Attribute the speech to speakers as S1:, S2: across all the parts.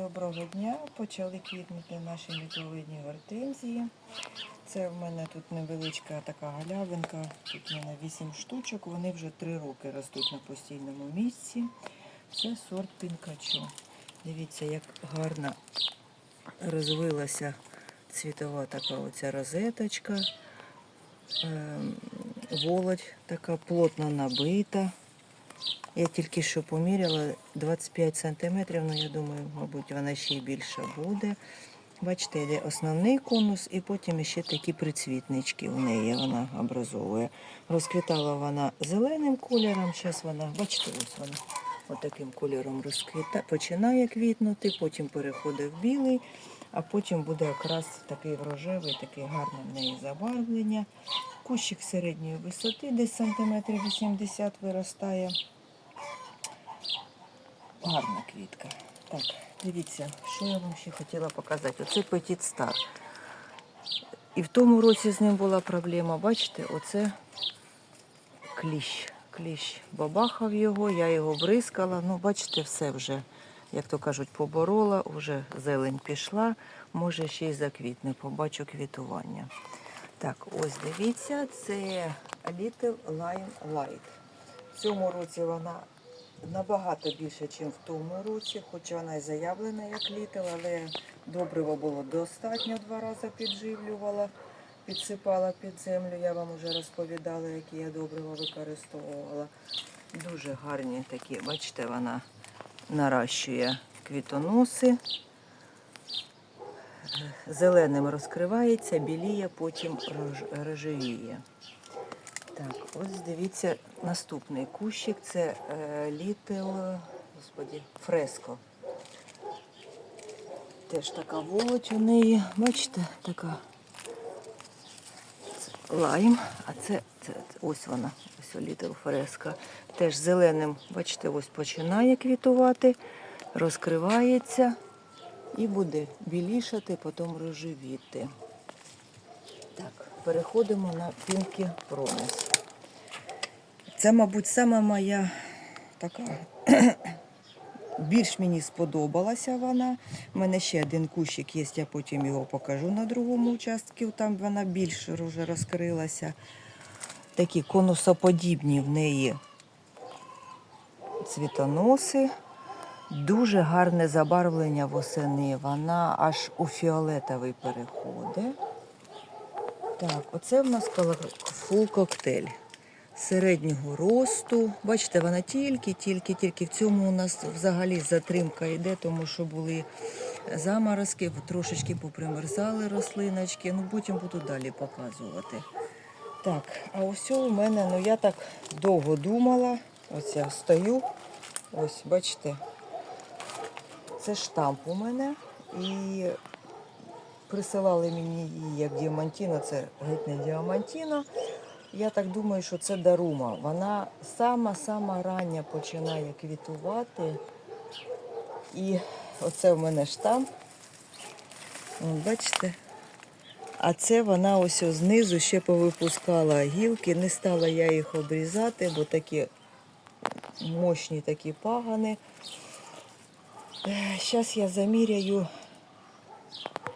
S1: Доброго дня. Почали квітнути наші мікровидні гортензії. Це в мене тут невеличка така галявинка. Тут в мене 8 штучок. Вони вже 3 роки ростуть на постійному місці. Це сорт пінкачу. Дивіться, як гарно розвилася цвітова така оця розеточка. Ем, Володь така плотно набита. Я тільки що поміряла 25 сантиметрів, ну я думаю, мабуть, вона ще й більша буде. Бачите, йде основний конус і потім ще такі прицвітнички у неї вона образовує. Розквітала вона зеленим кольором, зараз вона, бачите, ось вона отаким кольором розквіта, починає квітнути, потім переходить в білий, а потім буде якраз такий рожевий, такий гарне в неї забарвлення. Кущик середньої висоти, десь сантиметрів 80 виростає. Гарна квітка. Так, дивіться, що я вам ще хотіла показати. Оце Petit Star. І в тому році з ним була проблема. Бачите, оце кліщ. Кліщ бабахав його, я його бризкала. Ну, бачите, все вже, як то кажуть, поборола, вже зелень пішла, може ще й заквітне, побачу квітування. Так, ось дивіться, це Little Lime Light. В цьому році вона набагато більше, ніж в тому році, хоча вона і заявлена як літл, але добрива було достатньо два рази підживлювала, підсипала під землю. Я вам вже розповідала, які я добрива використовувала. Дуже гарні такі, бачите, вона наращує квітоноси. Зеленим розкривається, біліє, потім рожевіє. Так, ось дивіться, наступний кущик це е, Little, господі, Фреско. Теж така волоть у неї, бачите, така лайм, а це, це, ось вона, ось Little Фреско. Теж зеленим, бачите, ось починає квітувати, розкривається і буде білішати, потім рожевіти. Так, переходимо на Pinky Promise. Це, мабуть, сама моя така. Більш мені сподобалася вона. У мене ще один кущик є, я потім його покажу на другому участку. Там вона більше вже розкрилася. Такі конусоподібні в неї цвітоноси. Дуже гарне забарвлення восени. Вона аж у фіолетовий переходить. Так, оце в нас фул коктейль середнього росту. Бачите, вона тільки, тільки, тільки в цьому у нас взагалі затримка йде, тому що були заморозки, трошечки попримерзали рослиночки. Ну, потім буду далі показувати. Так, а ось у мене, ну я так довго думала. Ось я стою. Ось, бачите, це штамп у мене. І присилали мені її як діамантіна, це геть не діамантіна. Я так думаю, що це дарума. Вона сама-сама рання починає квітувати. І оце в мене штамп. Бачите? А це вона ось знизу ще повипускала гілки. Не стала я їх обрізати, бо такі мощні такі пагани. Зараз я заміряю,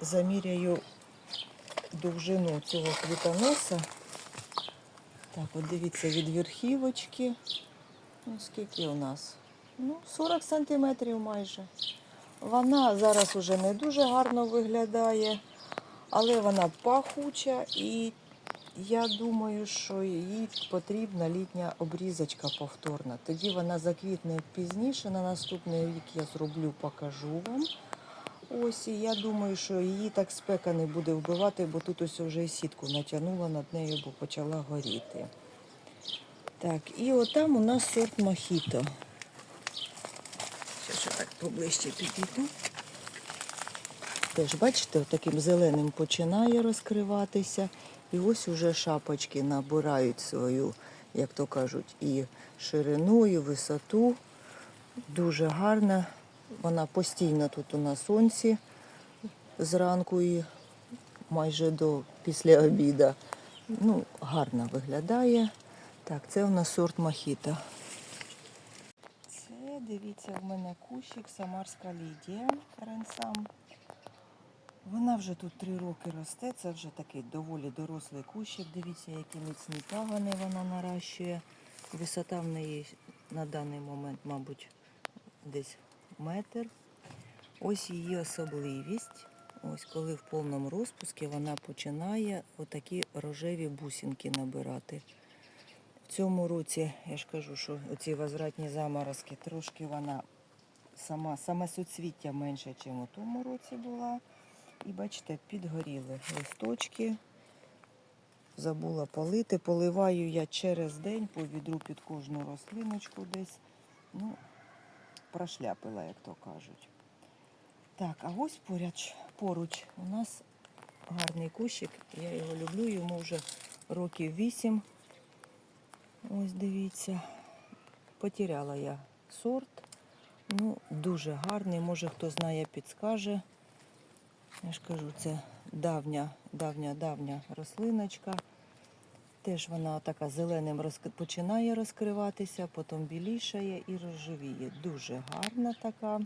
S1: заміряю довжину цього квітоноса. Так, от дивіться, від верхівочки. Ну, скільки у нас? Ну, 40 сантиметрів майже. Вона зараз уже не дуже гарно виглядає, але вона пахуча і я думаю, що їй потрібна літня обрізочка повторна. Тоді вона заквітне пізніше. На наступний рік я зроблю, покажу вам. Ось, і я думаю, що її так спека не буде вбивати, бо тут ось вже і сітку натягнула над нею, бо почала горіти. Так, і отам у нас сорт мохіто. Ще ще так поближче підійду. Теж, бачите, таким зеленим починає розкриватися. І ось уже шапочки набирають свою, як то кажуть, і ширину, і висоту. Дуже гарна. Вона постійно тут у на сонці зранку і майже до після обіду. Ну, гарно виглядає. Так, це у нас сорт мохіто. Це дивіться, в мене кущик Самарська Лідія Ренсам. Вона вже тут три роки росте. Це вже такий доволі дорослий кущик. Дивіться, які міцні пагани вона наращує. Висота в неї на даний момент, мабуть, десь метр. Ось її особливість. Ось коли в повному розпуску вона починає отакі рожеві бусинки набирати. В цьому році, я ж кажу, що оці возвратні заморозки, трошки вона сама, саме суцвіття менше, ніж у тому році була. І бачите, підгоріли листочки. Забула полити. Поливаю я через день по відру під кожну рослиночку десь. Ну, прошляпила, як то кажуть. Так, а ось поряд, поруч у нас гарний кущик. Я його люблю, йому вже років вісім. Ось дивіться. Потеряла я сорт. Ну, дуже гарний. Може хто знає, підскаже. Я ж кажу, це давня, давня, давня рослиночка. Теж вона така зеленим розк- починає розкриватися, потім білішає і розживіє. Дуже гарна така.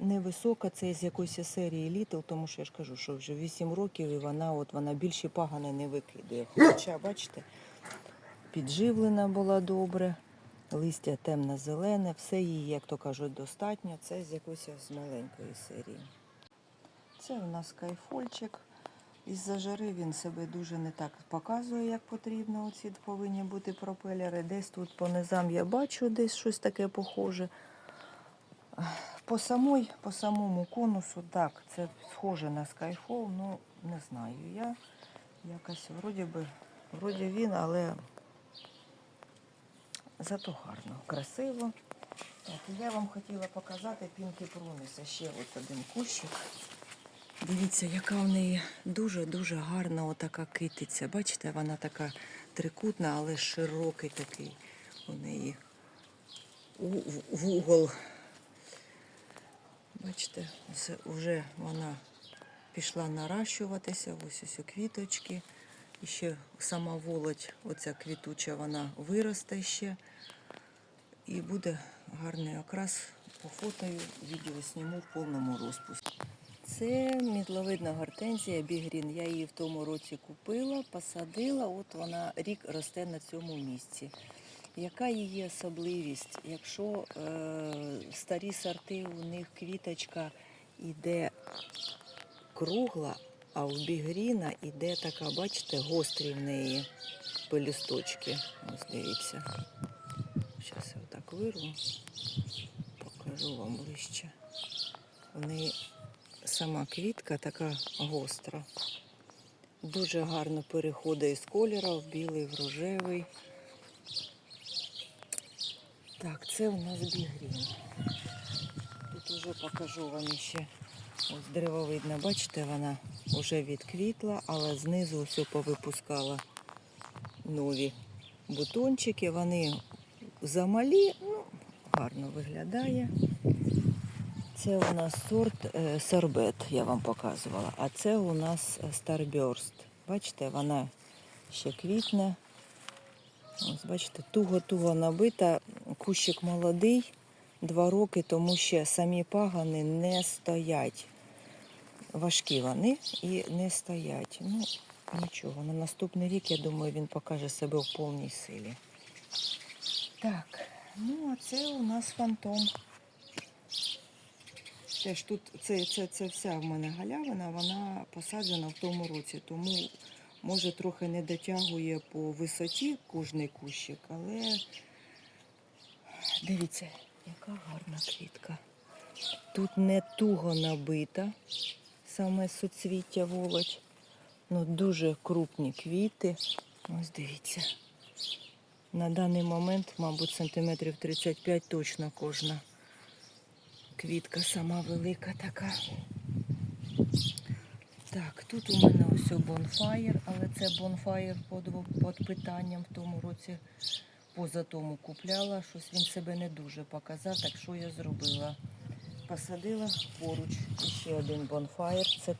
S1: Невисока, це з якоїсь серії Літл, тому що я ж кажу, що вже 8 років і вона от вона більше пагани не викидає. Хоча, бачите, підживлена була добре, листя темно-зелене, все її, як то кажуть, достатньо. Це з якоїсь маленької серії. Це у нас кайфольчик. Із-за жари він себе дуже не так показує, як потрібно. Оці повинні бути пропелери. Десь тут по низам я бачу десь щось таке похоже. По, самой, по самому конусу, так, це схоже на Skyfall, ну не знаю. Я якось вроді би, вроді він, але зато гарно, красиво. Так, я вам хотіла показати Пінки Проміса. Ще от один кущик. Дивіться, яка в неї дуже-дуже гарна отака китиця. Бачите, вона така трикутна, але широкий такий у неї вугол. Бачите, вже вона пішла наращуватися, ось ось у квіточки. І ще сама володь, оця квітуча, вона виросте ще. І буде гарний окрас. Пофотою, відео зніму в повному розпуску. Це мідловидна гортензія бігрін. Я її в тому році купила, посадила. От вона рік росте на цьому місці. Яка її особливість? Якщо е, старі сорти, у них квіточка іде кругла, а у бігріна іде така, бачите, гострі в неї пелюсточки. Ось дивіться. Зараз я отак вирву, покажу вам ближче. Неї сама квітка така гостра. Дуже гарно переходить із кольору в білий, в рожевий. Так, це у нас бігрін. Тут уже покажу вам ще. Ось древовидна, бачите, вона вже відквітла, але знизу все повипускала нові бутончики. Вони замалі, ну, гарно виглядає. Це у нас сорт е, сорбет, я вам показувала. А це у нас е, Starburst. Бачите, вона ще квітне. Ось, бачите, туго-туго набита. Кущик молодий, два роки, тому що самі пагани не стоять. Важкі вони і не стоять. Ну, нічого. На наступний рік, я думаю, він покаже себе в повній силі. Так, ну а це у нас фантом. Теж тут це, це, це вся в мене галявина, вона посаджена в тому році, тому може трохи не дотягує по висоті кожний кущик, але дивіться, яка гарна квітка. Тут не туго набита, саме суцвіття володь. Ну, дуже крупні квіти. Ось дивіться. На даний момент, мабуть, сантиметрів 35 точно кожна. Квітка сама велика така. Так, тут у мене ось бонфаєр, але це бонфаєр під, питанням в тому році. Поза тому купляла, щось він себе не дуже показав, так що я зробила? Посадила поруч ще один бонфаєр. Це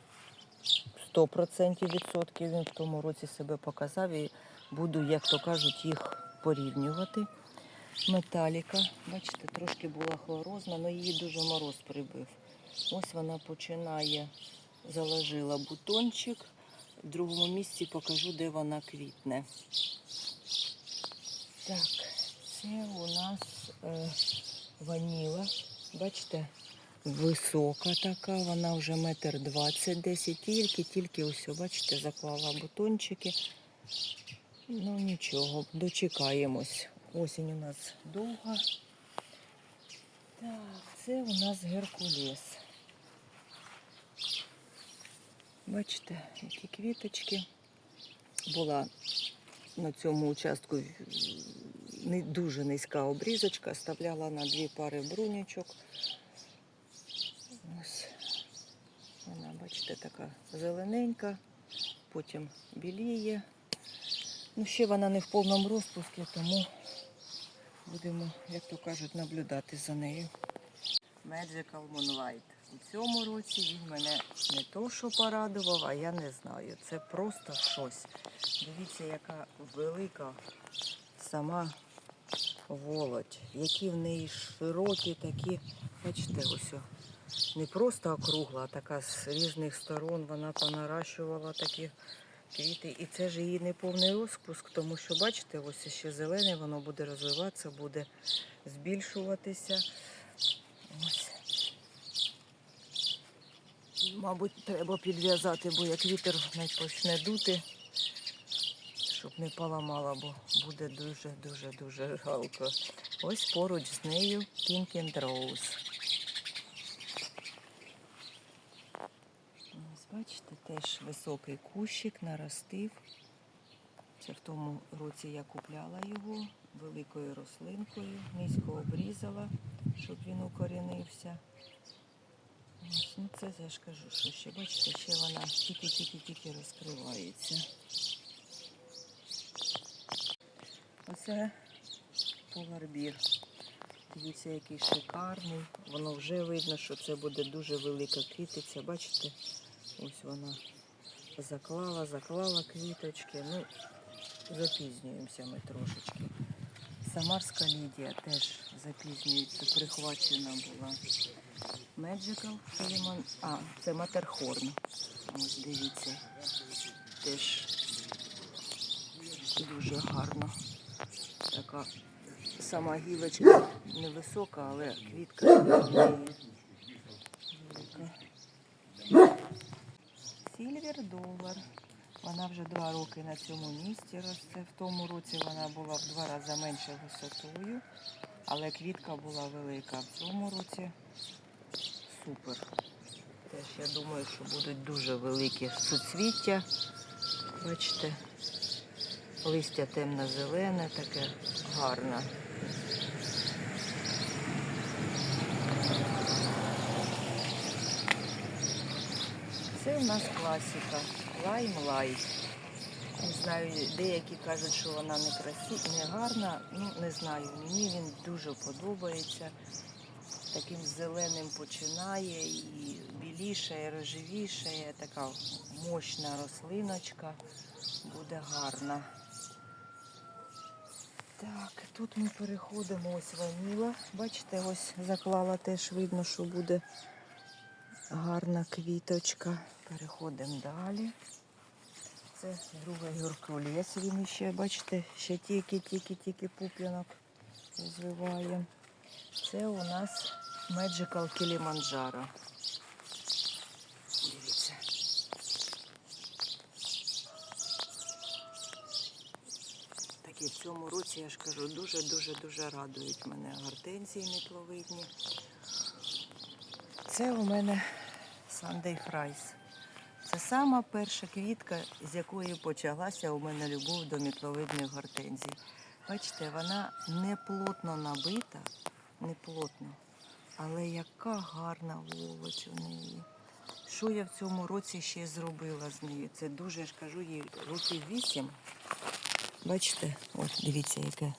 S1: 100% відсотків він в тому році себе показав і буду, як то кажуть, їх порівнювати. Металіка. Бачите, трошки була хлорозна, але її дуже мороз прибив. Ось вона починає, заложила бутончик. В другому місці покажу, де вона квітне. Так, це у нас е, ваніла. Бачите, висока така, вона вже метр двадцять десь. І тільки-тільки ось, бачите, заклала бутончики. Ну нічого, дочекаємось. Осінь у нас довга. Так, це у нас Геркулес. Бачите, які квіточки. Була на цьому участку дуже низька обрізочка, ставляла на дві пари брунючок. Ось вона, бачите, така зелененька, потім біліє. Ну, ще вона не в повному розпуску, тому будемо, як то кажуть, наблюдати за нею. Magical Moonlight. У цьому році він мене не то що порадував, а я не знаю. Це просто щось. Дивіться, яка велика сама володь, які в неї широкі такі, бачите, ось. Не просто округла, а така з різних сторон вона понаращувала такі квіти. І це ж її не повний розпуск, тому що, бачите, ось ще зелене, воно буде розвиватися, буде збільшуватися. Ось. Мабуть, треба підв'язати, бо як вітер не почне дути, щоб не поламала, бо буде дуже-дуже-дуже жалко. Ось поруч з нею Pink and Rose. Ось бачите, теж високий кущик наростив. Це в тому році я купляла його великою рослинкою, низько обрізала, щоб він укорінився. Ось, ну це я ж кажу, що ще бачите, ще вона тільки-тільки-тільки розкривається. Оце поларбір. Дивіться, який шикарний. Воно вже видно, що це буде дуже велика квітиця. Бачите, ось вона заклала, заклала квіточки. Ну, запізнюємося ми трошечки. Самарська Лідія теж запізнюється, прихвачена була. Magical Lemon. А, це Матерхорн. Ось дивіться. Теж дуже гарно. Така сама гілочка невисока, але квітка в неї велика. Сільвер долар. Вона вже два роки на цьому місці росте. В тому році вона була в два рази менше висотою, але квітка була велика. В цьому році супер. Теж я думаю, що будуть дуже великі суцвіття. Бачите, листя темно-зелене, таке гарне. Це в нас класика. Лайм лайт. Не знаю, деякі кажуть, що вона не красива, не гарна. Ну, не знаю. Мені він дуже подобається. Таким зеленим починає і білішає, рожевішає. Така мощна рослиночка. Буде гарна. Так, тут ми переходимо ось ваніла. Бачите, ось заклала теж видно, що буде гарна квіточка. Переходимо далі. Це другий геркулес. Він ще, бачите, ще тільки-тільки-тільки пуп'янок розвиває. Це у нас Magical Kilimanjaro. Дивіться. Такі в цьому році, я ж кажу, дуже-дуже-дуже радують мене гортензії мітловидні. Це у мене Sunday Fries. Це сама перша квітка, з якої почалася у мене любов до мітловидних гортензій. Бачите, вона не плотно набита, не плотно, але яка гарна волоч у неї. Що я в цьому році ще зробила з нею? Це дуже, я ж кажу, їй років вісім. Бачите, от дивіться, яке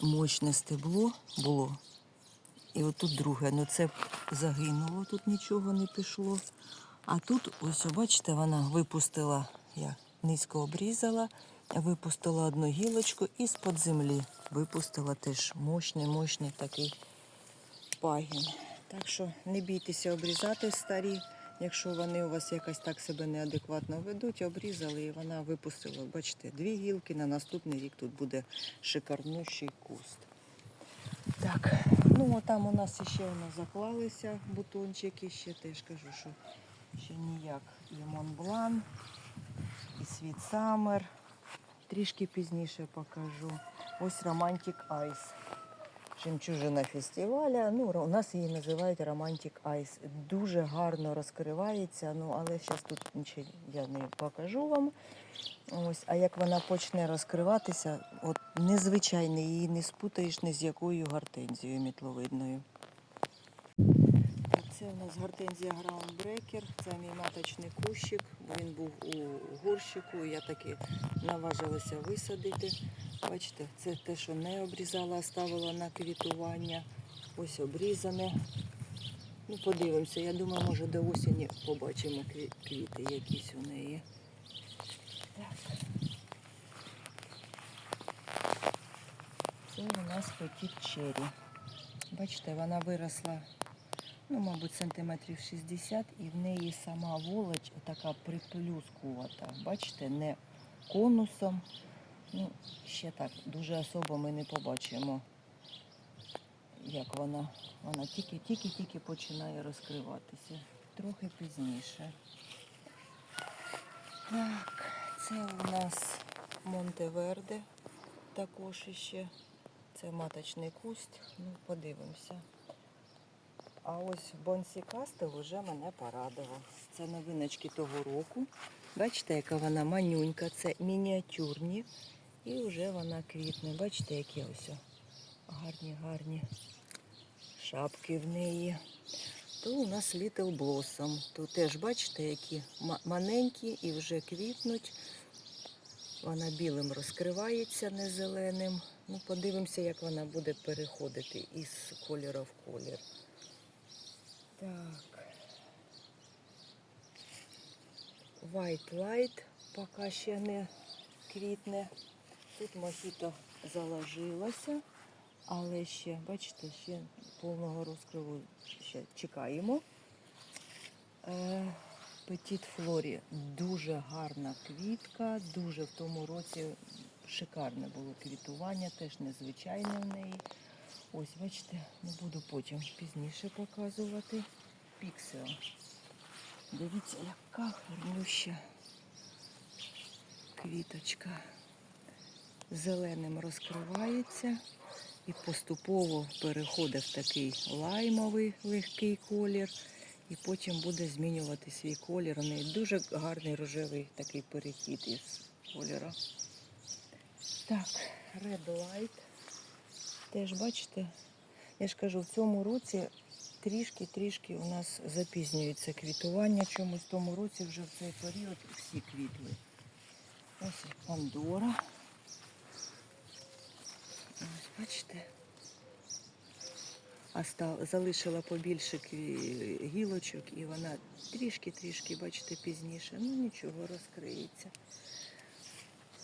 S1: мощне стебло було. І отут друге, ну це загинуло, тут нічого не пішло. А тут, ось, бачите, вона випустила, я низько обрізала випустила одну гілочку і з-под землі випустила теж мощний, мощний такий пагін. Так що не бійтеся обрізати старі. Якщо вони у вас якось так себе неадекватно ведуть, обрізали і вона випустила. Бачите, дві гілки на наступний рік тут буде шикарнющий куст. Так, ну там у нас ще воно заклалися бутончики, ще теж кажу, що ще ніяк. І Монблан, і Світ Самер. Трішки пізніше покажу. Ось Романтик Айс. Жемчужина фестиваля. Ну, у нас її називають Романтик Айс. Дуже гарно розкривається, ну але зараз тут нічого я не покажу вам. Ось, а як вона почне розкриватися, от незвичайно її не спутаєш ні з якою гортензією мітловидною. Це у нас гортензія Groundbreaker, це мій маточний кущик. Він був у горщику, я таки наважилася висадити. Бачите, це те, що не обрізала, ставила на квітування. Ось обрізане. Ну, подивимося, я думаю, може до осені побачимо квіти якісь у неї. Так. Це у нас Petit Cherry. Бачите, вона виросла, ну, мабуть, сантиметрів 60, і в неї сама волоч така приплюскувата. Бачите, не конусом. Ну, ще так, дуже особо ми не побачимо, як вона. Вона тільки-тільки-тільки починає розкриватися. Трохи пізніше. Так, це у нас Монтеверде також іще. Це маточний куст. Ну, подивимося. А ось Бонсі Кастел вже мене порадував. Це новиночки того року. Бачите, яка вона манюнька, це мініатюрні. І вже вона квітне. Бачите, які ось гарні, гарні шапки в неї. То у нас Little Blossom. Тут теж бачите, які ма- маленькі і вже квітнуть. Вона білим розкривається, не зеленим. Ну, подивимося, як вона буде переходити із кольору в колір. Так. White Light поки ще не квітне. Тут мохіто заложилося, але ще, бачите, ще повного розкриву ще чекаємо. Петіт Флорі дуже гарна квітка, дуже в тому році шикарне було квітування, теж незвичайне в неї. Ось, бачите, не буду потім пізніше показувати. Піксел. Дивіться, яка гарнюща квіточка. Зеленим розкривається і поступово переходить в такий лаймовий легкий колір. І потім буде змінювати свій колір. У неї дуже гарний рожевий такий перехід із кольору. Так, Red Light. Теж бачите, я ж кажу, в цьому році трішки-трішки у нас запізнюється квітування. Чомусь в тому році вже в цей період всі квітли. Ось Пандора. Ось бачите. А ста- залишила побільше гілочок і вона трішки-трішки, бачите, пізніше. Ну нічого, розкриється.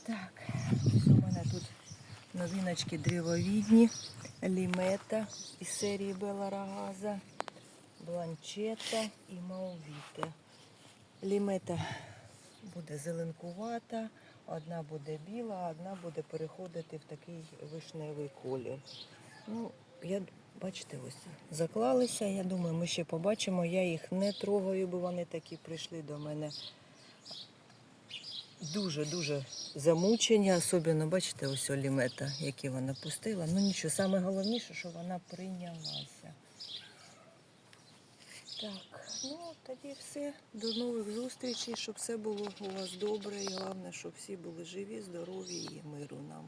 S1: Так, ось у мене тут новиночки древовідні, лімета із серії Бела Рагаза, бланчета і маувіте. Лімета буде зеленкувата, одна буде біла, одна буде переходити в такий вишневий колір. Ну, я бачите, ось заклалися. Я думаю, ми ще побачимо. Я їх не трогаю, бо вони такі прийшли до мене дуже-дуже замучені. Особливо, бачите, ось олімета, які вона пустила. Ну нічого, саме головніше, що вона прийнялася. Так, ну тоді все. До нових зустрічей, щоб все було у вас добре. І головне, щоб всі були живі, здорові і миру нам.